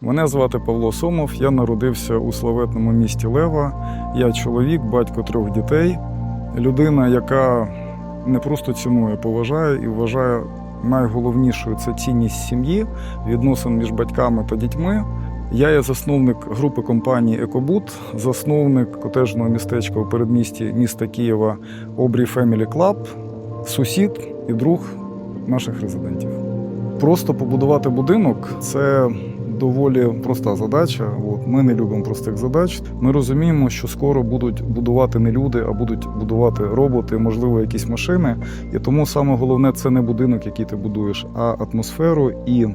Мене звати Павло Сомов. Я народився у славетному місті Лева. Я чоловік, батько трьох дітей, людина, яка не просто цінує, поважає і вважає найголовнішою це цінність сім'ї, відносин між батьками та дітьми. Я є засновник групи компанії Екобут, засновник котежного містечка у передмісті міста Києва Обрій Family Club, сусід і друг наших резидентів. Просто побудувати будинок це доволі проста задача. От ми не любимо простих задач. Ми розуміємо, що скоро будуть будувати не люди, а будуть будувати роботи, можливо, якісь машини. І тому саме головне це не будинок, який ти будуєш, а атмосферу і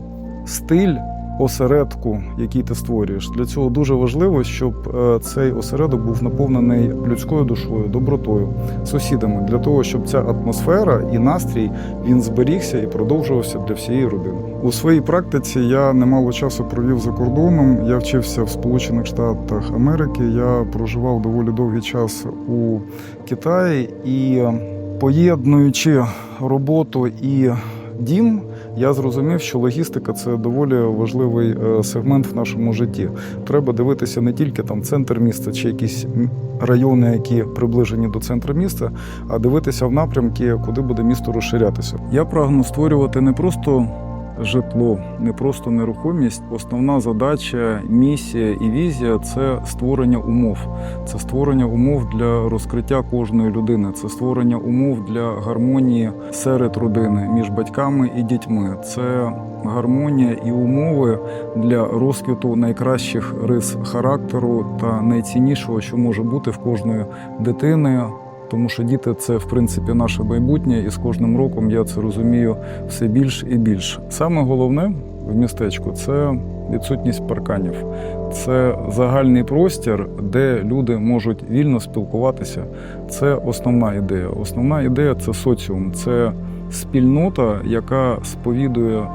стиль. Осередку, який ти створюєш, для цього дуже важливо, щоб е, цей осередок був наповнений людською душою, добротою, сусідами, для того, щоб ця атмосфера і настрій він зберігся і продовжувався для всієї родини. У своїй практиці я немало часу провів за кордоном. Я вчився в Сполучених Штатах Америки. Я проживав доволі довгий час у Китаї і поєднуючи роботу і дім. Я зрозумів, що логістика це доволі важливий е, сегмент в нашому житті. Треба дивитися не тільки там центр міста чи якісь райони, які приближені до центру міста, а дивитися в напрямки, куди буде місто розширятися. Я прагну створювати не просто житло, не просто нерухомість. Основна задача, місія і візія це створення умов. Це створення умов для розкриття кожної людини, це створення умов для гармонії серед родини між батьками і дітьми. Це гармонія і умови для розквіту найкращих рис характеру та найціннішого, що може бути в кожної дитини. Тому що діти це в принципі наше майбутнє, і з кожним роком я це розумію все більш і більш. Саме головне в містечку це відсутність парканів, це загальний простір, де люди можуть вільно спілкуватися. Це основна ідея. Основна ідея це соціум, це спільнота, яка сповідує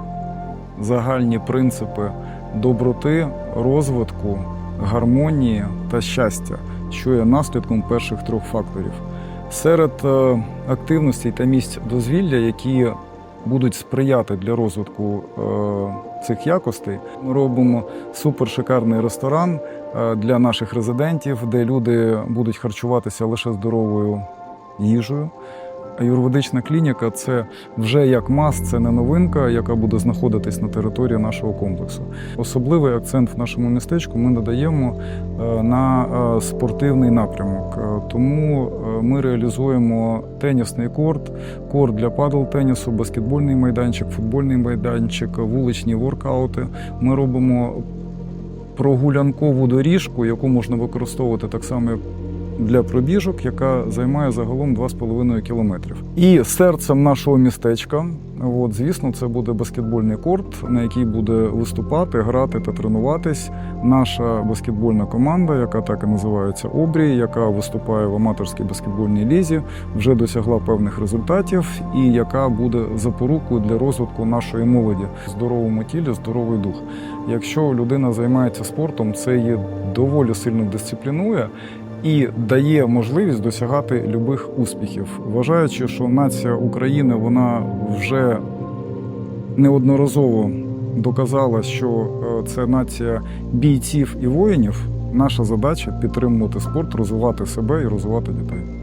загальні принципи доброти, розвитку, гармонії та щастя, що є наслідком перших трьох факторів. Серед е, активностей та місць дозвілля, які будуть сприяти для розвитку е, цих якостей, ми робимо супершикарний ресторан е, для наших резидентів, де люди будуть харчуватися лише здоровою їжею. Аюрведична клініка це вже як мас, це не новинка, яка буде знаходитись на території нашого комплексу. Особливий акцент в нашому містечку ми надаємо е, на е, спортивний напрямок. Е, Тому ми реалізуємо тенісний корт, корт для падл-тенісу, баскетбольний майданчик, футбольний майданчик, вуличні воркаути. Ми робимо прогулянкову доріжку, яку можна використовувати так само для пробіжок, яка займає загалом 2,5 кілометрів. І серцем нашого містечка, от, звісно, це буде баскетбольний корт, на який буде виступати, грати та тренуватись наша баскетбольна команда, яка так і називається Обрій, яка виступає в аматорській баскетбольній лізі, вже досягла певних результатів, і яка буде запорукою для розвитку нашої молоді здоровому тілі, здоровий дух. Якщо людина займається спортом, це її доволі сильно дисциплінує і дає можливість досягати любих успіхів, вважаючи, що нація України вона вже неодноразово доказала, що е, це нація бійців і воїнів. Наша задача підтримувати спорт, розвивати себе і розвивати дітей.